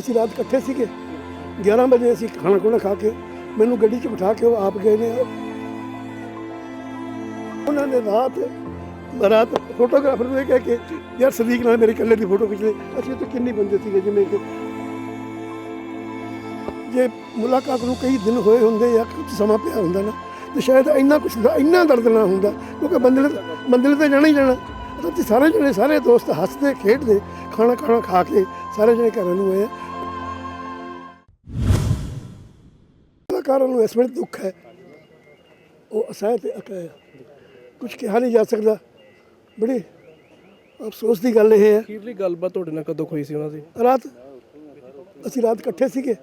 ਅਸੀਂ ਰਾਤ ਇਕੱਠੇ ਸੀਗੇ। 11 ਵਜੇ ਅਸੀਂ ਖਾਣਾ ਖੁਣਾ ਖਾ ਕੇ ਮੈਨੂੰ ਗੱਡੀ 'ਚ ਬਿਠਾ ਕੇ ਉਹ ਆਪ ਗਏ ਨੇ। ਉਹਨਾਂ ਨੇ ਰਾਤ ਰਾਤ ਫੋਟੋਗ੍ਰਾਫਰ ਨੂੰ ਇਹ ਕਹਿ ਕੇ, ਯਾਰ ਸਦੀਕ ਨਾਲ ਮੇਰੇ ਇਕੱਲੇ ਦੀ ਫੋਟੋ ਖਿੱਚ ਲੈ। ਅਸੀਂ ਉੱਥੇ ਕਿੰਨੇ ਬੰਦੇ ਸੀਗੇ ਜਿਵੇਂ ਕਿ ਜੇ ਮੁਲਾਕਾਤ ਨੂੰ ਕਈ ਦਿਨ ਹੋਏ ਹੁੰਦੇ ਜਾਂ ਕੁਝ ਸਮਾਂ ਪਿਆ ਹੁੰਦਾ ਨਾ, ਤੇ ਸ਼ਾਇਦ ਇੰਨਾ ਕੁਝ ਇੰਨਾ ਦਰਦ ਨਾ ਹੁੰਦਾ, ਕਿਉਂਕਿ ਬੰਦੇ ਨੇ ਬੰਦੇ ਨੇ ਤਾਂ ਜਾਣਾ ਹੀ ਜਾਣਾ। ਅਸੀਂ ਸਾਰੇ ਜਣੇ, ਸਾਰੇ ਦੋਸਤ ਹੱਸਦੇ, ਖੇਡਦੇ, ਖਾਣਾ ਖਾਣਾ ਖਾ ਕੇ ਸਾਰੇ ਜਣੇ ਘਰਾਂ ਨੂੰ ਆਏ ਕਲਾਕਾਰਾਂ ਨੂੰ ਇਸ ਵੇਲੇ ਦੁੱਖ ਹੈ। ਉਹ ਅਸਹਿ ਤੇ ਅਕਾ ਕੁਝ ਕਿਹਾ ਨਹੀਂ ਜਾ ਸਕਦਾ। ਬੜੀ ਅਫਸੋਸ ਦੀ ਗੱਲ ਇਹ ਹੈ। ਅਖੀਰਲੀ ਗੱਲਬਾਤ ਤੁਹਾਡੇ ਨਾਲ ਕਦੋਂ ਹੋਈ ਸੀ ਉਹਨਾਂ ਦੀ? ਰਾਤ ਅਸੀਂ ਰਾਤ ਇਕੱਠੇ ਸੀਗੇ।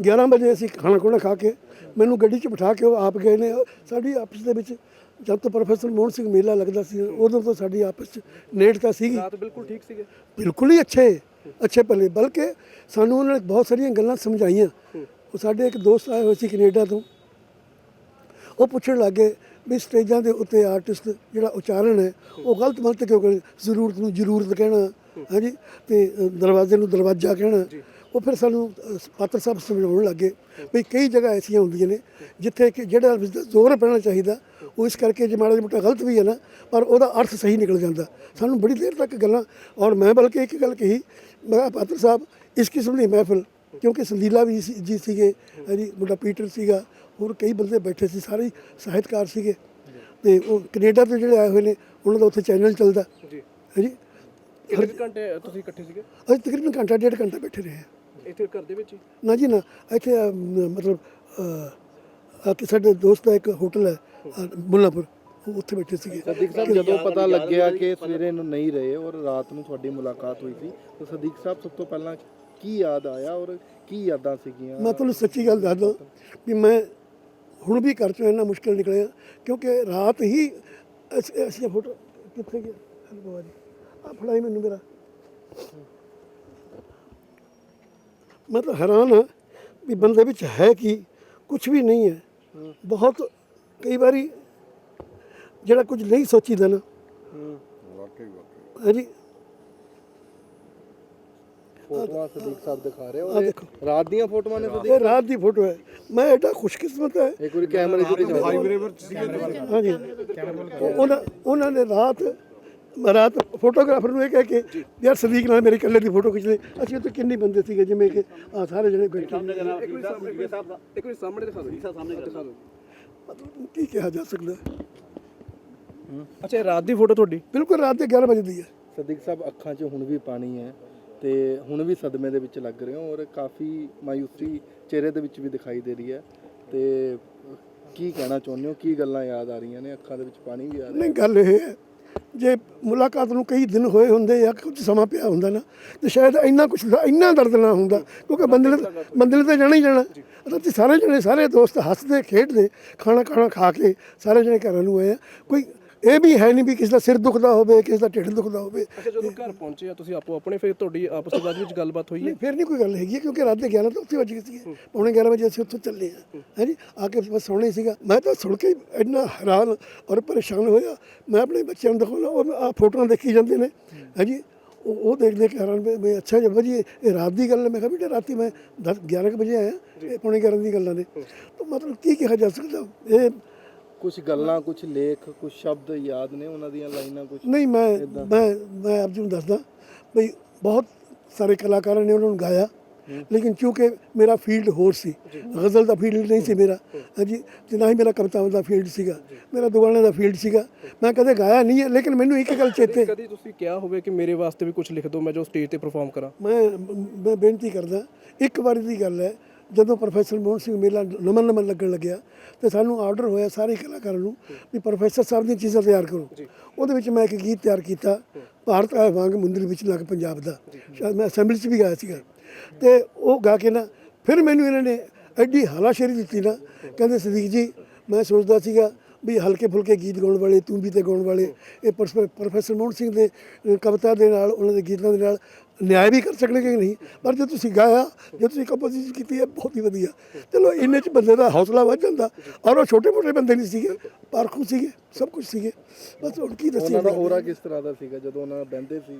11 ਵਜੇ ਅਸੀਂ ਖਾਣਾ ਖੁਣਾ ਖਾ ਕੇ ਮੈਨੂੰ ਗੱਡੀ 'ਚ ਬਿਠਾ ਕੇ ਉਹ ਆਪ ਗਏ ਨੇ। ਸਾਡੀ ਆਪਸ ਦੇ ਵਿੱਚ ਜਦ ਤੋਂ ਪ੍ਰੋਫੈਸਰ ਮੋਹਨ ਸਿੰਘ ਮੇਲਾ ਲੱਗਦਾ ਸੀ ਉਦੋਂ ਤੋਂ ਸਾਡੀ ਆਪਸ 'ਚ ਨੇੜਤਾ ਸੀਗੀ। ਰਾਤ ਬਿਲਕੁਲ ਠੀਕ ਸੀਗੇ? ਬਿਲਕੁਲ ਹੀ ਅੱਛੇ ਅੱਛੇ ਪੱਲੇ ਬਲਕਿ ਸਾਨੂੰ ਉਹਨਾਂ ਨੇ ਬਹੁਤ ਸਾਰੀਆਂ ਗੱਲਾਂ ਸਮਝਾਈਆਂ। ਉਹ ਸਾਡੇ ਇੱਕ ਦੋਸਤ ਆਏ ਹੋਏ ਸੀ ਕੈਨੇਡਾ ਤੋਂ। ਉਹ ਪੁੱਛਣ ਲੱਗੇ ਵੀ ਸਟੇਜਾਂ ਦੇ ਉੱਤੇ ਆਰਟਿਸਟ ਜਿਹੜਾ ਉਚਾਰਨ ਹੈ ਉਹ ਗਲਤ ਮਲਤ ਕਿਉਂ ਕਰੇ? ਜ਼ਰੂਰਤ ਨੂੰ ਜ਼ਰੂਰਤ ਕਹਿਣਾ ਹਾਂਜੀ? ਤੇ ਦਰਵਾਜ਼ੇ ਨੂੰ ਦਰਵਾਜ਼ਾ ਕਹਿਣਾ। ਉਹ ਫਿਰ ਸਾਨੂੰ ਪਾਤਰ ਸਾਹਿਬ ਸਮਝਾਉਣ ਲੱਗੇ ਵੀ ਕਈ ਜਗ੍ਹਾ ਐਸੀਆਂ ਹੁੰਦੀਆਂ ਨੇ ਜਿੱਥੇ ਕਿ ਜਿਹੜਾ ਜ਼ੋਰ ਪੈਣਾ ਚਾਹੀਦਾ ਉਹ ਇਸ ਕਰਕੇ ਜੇ ਮਾੜਾ ਜਿਹਾ ਮੋਟਾ ਗਲਤ ਵੀ ਹੈ ਨਾ ਪਰ ਉਹਦਾ ਅਰਥ ਸਹੀ ਨਿਕਲ ਜਾਂਦਾ। ਸਾਨੂੰ ਬੜੀ ਦੇਰ ਤੱਕ ਗੱਲਾਂ ਔਰ ਮੈਂ ਬਲਕਿ ਇੱਕ ਗੱਲ ਕਹੀ ਮੈਂ ਪਾਤਰ ਸਾਹਿਬ ਇਸ ਕਿਸਮ ਦੀ ਮਹਿਫਲ ਕਿਉਂਕਿ ਸੰਦੀਲਾ ਵੀ ਸੀ- ਜੀ ਸੀਗੇ ਹਾਂਜੀ ਮੁੰਡਾ ਪੀਟਰ ਸੀਗਾ ਹੋਰ ਕਈ ਬੰਦੇ ਬੈਠੇ ਸੀ ਸਾਰੇ ਹੀ ਸਾਹਿਤਕਾਰ ਸੀਗੇ। ਤੇ ਉਹ ਕੈਨੇਡਾ ਤੋਂ ਜਿਹੜੇ ਆਏ ਹੋਏ ਨੇ ਉਹਨਾਂ ਦਾ ਉੱਥੇ ਚੈਨਲ ਚੱਲਦਾ। ਜੀ। ਹਾਂਜੀ। ਕਿੰਨੇ ਕੁ ਘੰਟੇ ਤੁਸੀਂ ਇਕੱਠੇ ਸੀਗੇ? ਅਸੀਂ ਤਕਰੀਬਨ ਘੰਟਾ ਡੇਢ ਘੰਟਾ ਬੈਠੇ ਰਹੇ ਹਾਂ। ਇੱਥੇ ਘਰ ਦੇ ਵਿੱਚ ਹੀ? ਨਾ ਜੀ ਨਾ ਇੱਥੇ ਮਤਲਬ ਅ, ਕਿ ਸਾਡੇ ਦੋਸਤ ਦਾ ਇੱਕ ਹੋਟਲ ਹੈ ਅ, ਮੁੱਲਾਂਪੁਰ ਉਹ ਉੱਥੇ ਬੈਠੇ ਸੀਗੇ। ਸਦੀਕ ਸਾਹਿਬ ਜਦੋਂ ਪਤਾ ਲੱਗਿਆ ਕਿ ਸਵੇਰੇ ਨੂੰ ਨਹੀਂ ਰਹੇ ਔਰ ਰਾਤ ਨੂੰ ਤੁਹਾਡੀ ਮੁਲਾਕਾਤ ਹੋਈ ਸੀ ਤਾਂ ਸਦੀਕ ਸਾਹਿਬ ਸਭ ਤੋਂ ਪਹਿਲਾਂ ਕੀ ਯਾਦ ਆਇਆ ਔਰ ਕੀ ਯਾਦਾਂ ਸੀਗੀਆਂ? ਮੈਂ ਤੁਹਾਨੂੰ ਸੱਚੀ ਗੱਲ ਦੱਸਦਾ ਵੀ ਮੈਂ ਹੁਣ ਵੀ ਘਰ ਚੋਂ ਇੰਨਾ ਮੁਸ਼ਕਿਲ ਨਿਕਲਿਆ ਕਿਉਂਕਿ ਰਾਤ ਹੀ ਅਸੀਂ ਅਸੀਂ ਫੋਟੋ ਕਿੱਥੇ ਗਿਆ? ਹਲ ਬਾਬਾ ਜੀ। ਆ ਫੜਾਈ ਮੈਨੂੰ ਮੇਰਾ। ਮੈਂ ਤਾਂ ਹੈਰਾਨ ਹਾਂ ਵੀ ਬੰਦੇ ਵਿੱਚ ਹੈ ਕੀ ਕੁਝ ਵੀ ਨਹੀਂ ਹੈ। ਬਹੁਤ ਕਈ ਵਾਰੀ ਜਿਹੜਾ ਕੁਝ ਨਹੀਂ ਸੋਚੀਦਾ ਨਾ। ਹੈ। ਜੀ ਫੋਟੋਆਂ ਸਦੀਕ ਸਾਹਿਬ ਦਿਖਾ ਰਹੇ ਔਰ ਇਹ ਦੇਖੋ। ਰਾਤ ਦੀਆਂ ਫੋਟੋਆਂ ਨੇ ਸਦੀਕ ਇਹ ਰਾਤ ਦੀ ਫੋਟੋ ਹੈ। ਮੈਂ ਐਡਾ ਖੁਸ਼ਕਿਸਮਤ ਹੈ। ਇੱਕ ਵਾਰੀ ਕੈਮਰੇ 'ਚ ਦਿਖਾ ਹਾਂਜੀ। ਉਹਨਾਂ ਉਹਨਾਂ ਨੇ ਰਾਤ ਰਾਤ ਫੋਟੋਗ੍ਰਾਫਰ ਨੂੰ ਇਹ ਕਹਿ ਕੇ ਯਾਰ ਸਦੀਕ ਨਾਲ ਮੇਰੀ ਇਕੱਲੇ ਦੀ ਫੋਟੋ ਖਿੱਚ ਲੈ ਅਸੀਂ ਉੱਥੇ ਕਿੰਨੇ ਬੰਦੇ ਸੀਗੇ ਜਿਵੇਂ ਕਿ ਆ ਸਾਰੇ ਜਣੇ ਬੈਠੇ। ਇੱਕ ਵਾਰੀ ਸਾਹਮਣੇ ਦਿਖਾ ਦਿਓ ਸਾਹਮਣੇ ਦਿਖਾ ਦਿਓ। ਮਤਲਬ ਕੀ ਕਿਹਾ ਜਾ ਸਕਦਾ? ਅੱਛਾ ਇਹ ਰਾਤ ਦੀ ਫੋਟੋ ਤੁਹਾਡੀ? ਬਿਲਕੁਲ ਰਾਤ ਦੇ 11 ਵਜੇ ਦੀ ਹੈ। ਸਦੀਕ ਸਾਹਿਬ ਅੱਖਾਂ 'ਚ ਹੁਣ ਵੀ ਪਾਣੀ ਹੈ। ਤੇ ਹੁਣ ਵੀ ਸਦਮੇ ਦੇ ਵਿੱਚ ਲੱਗ ਰਹੇ ਹੋ ਔਰ ਕਾਫੀ ਮਾਯੂਸੀ ਚਿਹਰੇ ਦੇ ਵਿੱਚ ਵੀ ਦਿਖਾਈ ਦੇ ਰਹੀ ਹੈ ਤੇ ਕੀ ਕਹਿਣਾ ਚਾਹੁੰਦੇ ਹੋ? ਕੀ ਗੱਲਾਂ ਯਾਦ ਆ ਰਹੀਆਂ ਨੇ? ਅੱਖਾਂ ਦੇ ਵਿੱਚ ਪਾਣੀ ਵੀ ਆ ਰਿਹਾ ਨਹੀਂ ਗੱਲ ਇਹ ਹੈ ਜੇ ਮੁਲਾਕਾਤ ਨੂੰ ਕਈ ਦਿਨ ਹੋਏ ਹੁੰਦੇ ਜਾਂ ਕੁਝ ਸਮਾਂ ਪਿਆ ਹੁੰਦਾ ਨਾ ਤੇ ਸ਼ਾਇਦ ਇੰਨਾ ਕੁਝ ਇੰਨਾ ਦਰਦ ਨਾ ਹੁੰਦਾ ਕਿਉਂਕਿ ਬੰਦੇ ਨੇ ਤਾਂ- ਜਾਣਾ ਹੀ ਜਾਣਾ। ਤੇ ਸਾਰੇ ਜਣੇ ਸਾਰੇ ਦੋਸਤ ਹੱਸਦੇ ਖੇਡਦੇ ਖਾਣਾ ਖਾਣਾ ਖਾ ਕੇ ਸਾਰੇ ਜਣੇ ਘਰਾਂ ਨੂੰ ਆਏ ਆ। ਕੋਈ ਇਹ ਵੀ ਹੈ ਨਹੀਂ ਵੀ ਕਿਸੇ ਦਾ ਸਿਰ ਦੁਖਦਾ ਹੋਵੇ ਕਿਸੇ ਦਾ ਢਿੱਡ ਦੁਖਦਾ ਹੋਵੇ। ਅੱਛਾ ਜਦੋਂ ਘਰ ਪਹੁੰਚੇ ਆ ਤੁਸੀਂ ਆਪੋ ਆਪਣੇ ਫਿਰ ਤੁਹਾਡੀ ਆਪਸ ਵਿੱਚ ਵਿੱਚ ਗੱਲਬਾਤ ਹੋਈ ਹੈ? ਨਹੀਂ ਫਿਰ ਨਹੀਂ ਕੋਈ ਗੱਲ ਹੈਗੀ ਹੈ, ਕਿਉਂਕਿ ਰਾਤ ਦੇ 11 ਤੋਂ ਉੱਥੇ ਵੱਜ ਗਏ ਸੀਗੇ। ਪੌਣੇ 11 ਵਜੇ ਅਸੀਂ ਉੱਥੋਂ ਚੱਲੇ ਆ ਹਾਂਜੀ ਆ ਕੇ ਬਸ ਸੌਣਾ ਹੀ ਸੀਗਾ। ਮੈਂ ਤਾਂ ਸੁਣ ਕੇ ਇੰਨਾ ਹੈਰਾਨ ਔਰ ਪਰੇਸ਼ਾਨ ਹੋਇਆ। ਮੈਂ ਆਪਣੇ ਬੱਚਿਆਂ ਨੂੰ ਦਿਖਾਉਣਾ ਉਹ ਆ ਫੋਟੋਆਂ ਦੇਖੀ ਜਾਂਦੇ ਨੇ ਹਾਂਜੀ ਉਹ ਉਹ ਦੇਖ ਦੇਖ ਕੇ ਹੈਰਾਨ ਵੀ ਵੀ ਅੱਛਾ ਜੀ ਬਾਜੀ ਇਹ ਰਾਤ ਦੀ ਗੱਲ ਹੈ। ਮੈਂ ਕਿਹਾ ਬੇਟਾ ਰਾਤੀ ਮੈਂ 10 11 ਕੁ ਵਜੇ ਆਇਆ ਇਹ ਪੌਣੇ 11 ਦੀ ਗੱਲਾਂ ਨੇ। ਤਾਂ ਮਤਲਬ ਕੀ ਕਿਹਾ ਜਾ ਸਕਦਾ? ਇਹ ਕੁਝ ਗੱਲਾਂ ਕੁਝ ਲੇਖ ਕੁਝ ਸ਼ਬਦ ਯਾਦ ਨੇ ਉਹਨਾਂ ਦੀਆਂ ਲਾਈਨਾਂ ਕੁਝ ਨਹੀਂ ਮੈਂ ਮੈਂ ਮੈਂ ਆਪ ਜੀ ਨੂੰ ਦੱਸਦਾ ਬਈ ਬਹੁਤ ਸਾਰੇ ਕਲਾਕਾਰਾਂ ਨੇ ਉਹਨਾਂ ਨੂੰ ਗਾਇਆ ਲੇਕਿਨ ਕਿਉਂਕਿ ਮੇਰਾ ਫੀਲਡ ਹੋਰ ਸੀ ਗਜ਼ਲ ਦਾ ਫੀਲਡ ਨਹੀਂ ਸੀ ਮੇਰਾ ਹਾਂਜੀ ਤੇ ਨਾ ਹੀ ਮੇਰਾ ਕਵਿਤਾਵਾਂ ਦਾ ਫੀਲਡ ਸੀਗਾ ਮੇਰਾ ਦੁਗਾਣੇ ਦਾ ਫੀਲਡ ਸੀਗਾ ਮੈਂ ਕਦੇ ਗਾਇਆ ਨਹੀਂ ਹੈ ਲੇਕਿਨ ਮੈਨੂੰ ਇੱਕ ਗੱਲ ਚੇਤੇ ਕਦੀ ਤੁਸੀਂ ਕਿਹਾ ਹੋਵੇ ਕਿ ਮੇਰੇ ਵਾਸਤੇ ਵੀ ਕੁਝ ਲਿਖ ਦਿਓ ਮੈਂ ਜੋ ਸਟੇਜ ਤੇ ਪਰਫਾਰਮ ਕਰਾਂ। ਮੈਂ ਮੈਂ ਬੇਨਤੀ ਕਰਦਾ ਇੱਕ ਵਾਰੀ ਦੀ ਗੱਲ ਹੈ ਜਦੋਂ ਪ੍ਰੋਫੈਸਰ ਮੋਹਨ ਸਿੰਘ ਮੇਲਾ ਨਮਨ ਨਮਨ ਲੱਗਣ ਲੱਗਿਆ ਤੇ ਸਾਨੂੰ ਆਰਡਰ ਹੋਇਆ ਸਾਰੇ ਕਲਾਕਾਰਾਂ ਨੂੰ ਵੀ ਪ੍ਰੋਫੈਸਰ ਸਾਹਿਬ ਦੀਆਂ ਚੀਜ਼ਾਂ ਤਿਆਰ ਕਰੋ। ਉਹਦੇ ਵਿੱਚ ਮੈਂ ਇੱਕ ਗੀਤ ਤਿਆਰ ਕੀਤਾ ਭਾਰਤ ਆਏ ਵਾਂਗ ਮੁੰਦਰੀ ਵਿੱਚ ਲੱਗ ਪੰਜਾਬ ਦਾ। ਸ਼ਾਇਦ ਮੈਂ ਅਸੈਂਬਲੀ 'ਚ ਵੀ ਗਾਇਆ ਸੀਗਾ। ਤੇ ਉਹ ਗਾ ਕੇ ਨਾ ਫਿਰ ਮੈਨੂੰ ਇਹਨਾਂ ਨੇ ਐਡੀ ਹਲਾਸ਼ੇਰੀ ਦਿੱਤੀ ਨਾ ਕਹਿੰਦੇ ਸਦੀਕ ਜੀ ਮੈਂ ਸੋਚਦਾ ਸੀਗਾ ਵੀ ਹਲਕੇ ਫੁਲਕੇ ਗੀਤ ਗਾਉਣ ਵਾਲੇ ਤੂੰ ਵੀ ਤੇ ਗਾਉਣ ਵਾਲੇ ਇਹ ਪ੍ਰੋਫੈ- ਪ੍ਰੋਫੈਸਰ ਮੋਹਨ ਸਿੰਘ ਦੇ ਕਵਿਤਾ ਦੇ ਨਾਲ ਉਹਨਾਂ ਦੇ ਗੀਤਾਂ ਦੇ ਨਾਲ ਨਿਆਂ ਵੀ ਕਰ ਸਕਣਗੇ ਕਿ ਨਹੀਂ? ਪਰ ਜੇ ਤੁਸੀਂ ਗਾਇਆ ਜੇ ਤੁਸੀਂ ਕੰਪੋਜੀਸ਼ਨ ਕੀਤੀ ਹੈ ਬਹੁਤ ਹੀ ਵਧੀਆ। ਚਲੋ ਇੰਨੇ ਚ ਬੰਦੇ ਦਾ ਹੌਸਲਾ ਵੱਧ ਜਾਂਦਾ। ਔਰ ਉਹ ਛੋਟੇ ਮੋਟੇ ਬੰਦੇ ਨਹੀਂ ਸੀਗੇ ਪਾਰਖੂ ਸੀਗੇ ਸਭ ਕੁਝ ਸੀਗੇ। ਬਸ ਹੁਣ ਕੀ ਦੱਸੀਏ ਉਹਨਾਂ ਦਾ ਔਰਾ ਕਿਸ ਤਰ੍ਹਾਂ ਦਾ ਸੀਗਾ ਜਦੋਂ ਉਹਨਾਂ ਬਹਿੰਦੇ ਸੀ?